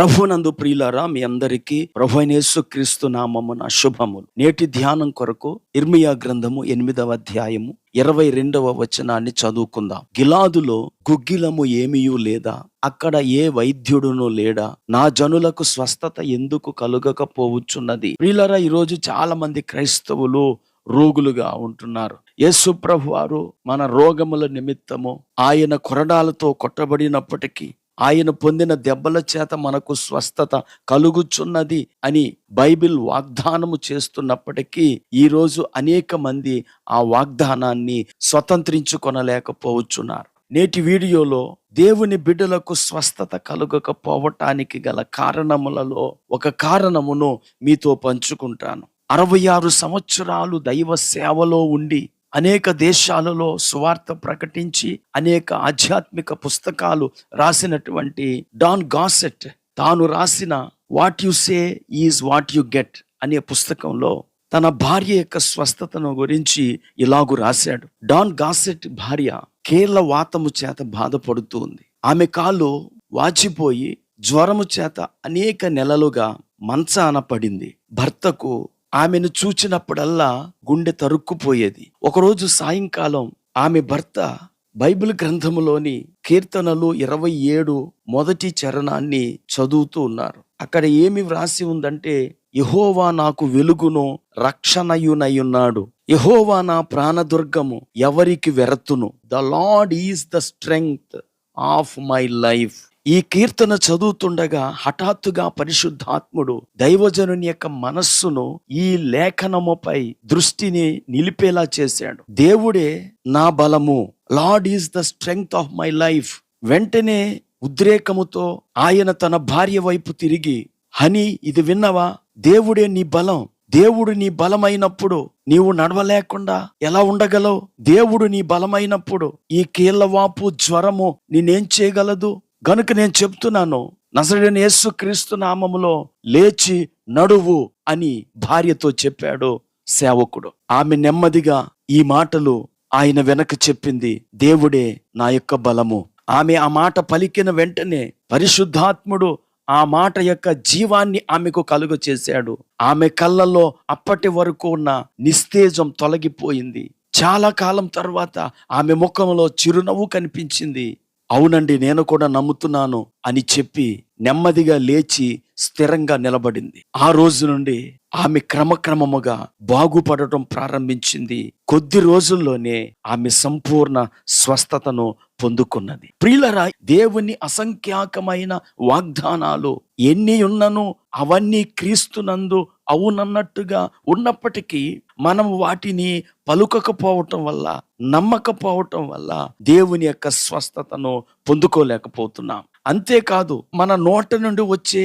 ప్రభునందు ప్రియులారా మీ అందరికీ ప్రభు క్రీస్తు నామమున శుభములు. నేటి ధ్యానం కొరకు ఇర్మియా గ్రంథము ఎనిమిదవ అధ్యాయము ఇరవై రెండవ వచనాన్ని చదువుకుందాం. గిలాదులో గుగ్గిలము ఏమీయూ లేదా? అక్కడ ఏ వైద్యుడును లేడా? నా జనులకు స్వస్థత ఎందుకు కలుగకపోవచ్చున్నది? ప్రియులరా ఈరోజు చాలా మంది క్రైస్తవులు రోగులుగా ఉంటున్నారు. యేసు ప్రభు వారు మన రోగముల నిమిత్తము ఆయన కొరడాలతో కొట్టబడినప్పటికీ ఆయన పొందిన దెబ్బల చేత మనకు స్వస్థత కలుగుచున్నది అని బైబిల్ వాగ్దానము చేస్తున్నప్పటికీ ఈరోజు అనేక మంది ఆ వాగ్దానాన్ని స్వతంత్రించుకొనలేకపోవచ్చున్నారు. నేటి వీడియోలో దేవుని బిడ్డలకు స్వస్థత కలుగకపోవటానికి గల కారణములలో ఒక కారణమును మీతో పంచుకుంటాను. అరవై ఆరు సంవత్సరాలు దైవ సేవలో ఉండి అనేక దేశాలలో సువార్త ప్రకటించి అనేక ఆధ్యాత్మిక పుస్తకాలు రాసినటువంటి డాన్ గాసెట్ తాను రాసిన what you say is what you get అనే పుస్తకంలో తన భార్య యొక్క స్వస్థతను గురించి ఇలాగు రాశాడు. డాన్ గాసెట్ భార్య కేరళ వాతము చేత బాధపడుతూ ఉంది. ఆమె కాళ్ళు వాచిపోయి జ్వరము చేత అనేక నెలలుగా మంచాన పడింది. భర్తకు ఆమెను చూచినప్పుడల్లా గుండె తరుక్కుపోయేది. ఒకరోజు సాయంకాలం ఆమె భర్త బైబిల్ గ్రంథములోని కీర్తనలు ఇరవై ఏడు మొదటి చరణాన్ని చదువుతూ ఉన్నారు. అక్కడ ఏమి వ్రాసి ఉందంటే యహోవా నాకు వెలుగును రక్షణయునయున్నాడు. యహోవా నా ప్రాణదుర్గము ఎవరికి వెరతును? The Lord is the strength of my life. ఈ కీర్తన చదువుతుండగా హఠాత్తుగా పరిశుద్ధాత్ముడు దైవజనుని యొక్క మనస్సును ఈ లేఖనముపై దృష్టిని నిలిపేలా చేశాడు. దేవుడే నా బలము Lord is the strength of my life. వెంటనే ఉద్రేకముతో ఆయన తన భార్య వైపు తిరిగి హని ఇది విన్నవా? దేవుడే నీ బలం. దేవుడు నీ బలమైనప్పుడు నీవు నడవలేకుండా ఎలా ఉండగలవు? దేవుడు నీ బలమైనప్పుడు ఈ కీళ్ళవాపు జ్వరము నేనేం చేయగలదు? గనుక నేను చెప్తున్నాను నసడని యేసు క్రీస్తు నామములో లేచి నడువు అని భార్యతో చెప్పాడు సేవకుడు. ఆమె నెమ్మదిగా ఈ మాటలు ఆయన వెనక చెప్పింది దేవుడే నా యొక్క బలము. ఆమె ఆ మాట పలికిన వెంటనే పరిశుద్ధాత్ముడు ఆ మాట యొక్క జీవాన్ని ఆమెకు కలుగ చేశాడు. ఆమె కళ్ళల్లో అప్పటి వరకు ఉన్న నిస్తేజం తొలగిపోయింది. చాలా కాలం తర్వాత ఆమె ముఖంలో చిరునవ్వు కనిపించింది. అవునండి నేను కూడా నమ్ముతున్నాను అని చెప్పి నెమ్మదిగా లేచి స్థిరంగా నిలబడింది. ఆ రోజు నుండి ఆమె క్రమక్రమముగా బాగుపడటం ప్రారంభించింది. కొద్ది రోజుల్లోనే ఆమె సంపూర్ణ స్వస్థతను పొందుకున్నది. ప్రియులరా దేవుని అసంఖ్యాకమైన వాగ్దానాలు ఎన్ని ఉన్నను అవన్నీ క్రీస్తునందు అవునన్నట్టుగా ఉన్నప్పటికీ మనం వాటిని పలుకకపోవటం వల్ల నమ్మకపోవటం వల్ల దేవుని యొక్క స్వస్థతను పొందుకోలేకపోతున్నాం. అంతేకాదు మన నోట నుండి వచ్చే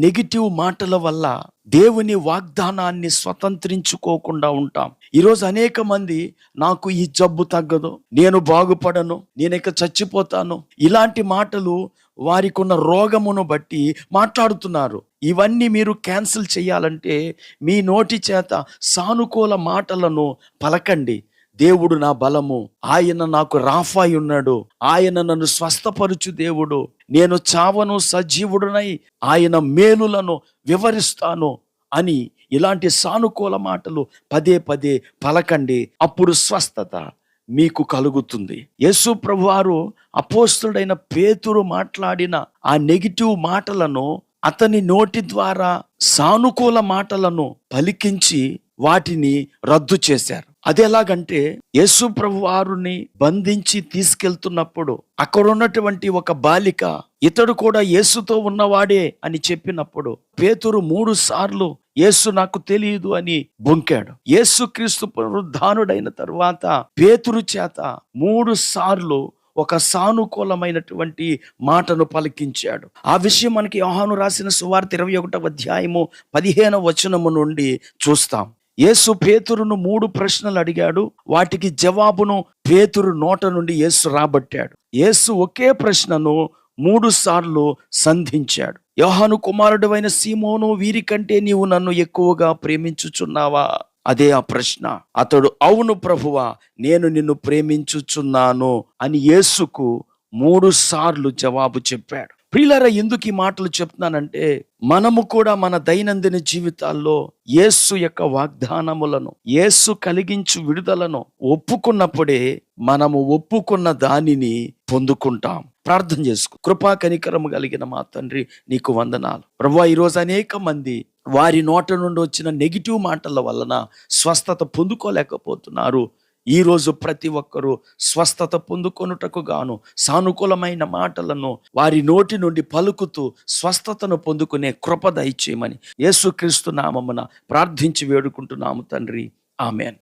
నెగిటివ్ మాటల వల్ల దేవుని వాగ్దానాన్ని స్వతంత్రించుకోకుండా ఉంటాం. ఈరోజు అనేక మంది నాకు ఈ జబ్బు తగ్గదు నేను బాగుపడను నేను ఇక చచ్చిపోతాను ఇలాంటి మాటలు వారికి ఉన్న రోగమును బట్టి మాట్లాడుతున్నారు. ఇవన్నీ మీరు క్యాన్సిల్ చేయాలంటే మీ నోటి చేత సానుకూల మాటలను పలకండి. దేవుడు నా బలము. ఆయన నాకు రాఫాయి ఉన్నాడు. ఆయన నన్ను స్వస్థపరుచు దేవుడు. నేను చావను సజీవుడునై ఆయన మేలులను వివరిస్తాను అని ఇలాంటి సానుకూల మాటలు పదే పదే పలకండి. అప్పుడు స్వస్థత మీకు కలుగుతుంది. యేసు ప్రభువారు అపోస్తుడైన పేతురు మాట్లాడిన ఆ నెగిటివ్ మాటలను అతని నోటి ద్వారా సానుకూల మాటలను పలికించి వాటిని రద్దు చేశారు. అది ఎలాగంటే యేసు ప్రభు వారిని బంధించి తీసుకెళ్తున్నప్పుడు అక్కడ ఉన్నటువంటి ఒక బాలిక ఇతడు కూడా యేసుతో ఉన్నవాడే అని చెప్పినప్పుడు పేతురు మూడు సార్లు యేసు నాకు తెలియదు అని బొంకాడు. యేసు క్రీస్తు పునరుద్ధానుడైన తరువాత పేతురు చేత మూడు సార్లు ఒక సానుకూలమైనటువంటి మాటను పలికించాడు. ఆ విషయం మనకి యోహాను రాసిన సువార్త ఇరవై ఒకటవ అధ్యాయము పదిహేను వచనము నుండి చూస్తాం. యేసు పేతురును మూడు ప్రశ్నలు అడిగాడు. వాటికి జవాబును పేతురు నోట నుండి యేసు రాబట్టాడు. యేసు ఒకే ప్రశ్నను మూడు సార్లు సంధించాడు. యోహాను కుమారుడు అయిన సీమోను వీరికంటే నీవు నన్ను ఎక్కువగా ప్రేమించుచున్నావా? అదే ఆ ప్రశ్న. అతడు అవును ప్రభువా నేను నిన్ను ప్రేమించుచున్నాను అని యేసుకు మూడు సార్లు జవాబు చెప్పాడు. ప్రియులరా ఎందుకు ఈ మాటలు చెప్తున్నానంటే మనము కూడా మన దైనందిన జీవితాల్లో యేసు యొక్క వాగ్దానములను యేసు కలిగించు విడుదలను ఒప్పుకున్నప్పుడే మనము ఒప్పుకున్న దానిని పొందుకుంటాం. ప్రార్థన చేసుకు. కృపా కనికరము కలిగిన మా తండ్రి నీకు వందనాలు. ప్రభా ఈరోజు అనేక మంది వారి నోట నుండి వచ్చిన నెగిటివ్ మాటల వలన స్వస్థత పొందుకోలేకపోతున్నారు. ఈ రోజు ప్రతి ఒక్కరూ స్వస్థత పొందుకొనుటకు గాను సానుకూలమైన మాటలను వారి నోటి నుండి పలుకుతూ స్వస్థతను పొందుకునే కృప దయచేయమని యేసుక్రీస్తు నామమున ప్రార్థించి వేడుకుంటున్నాము తండ్రి. ఆమెన్.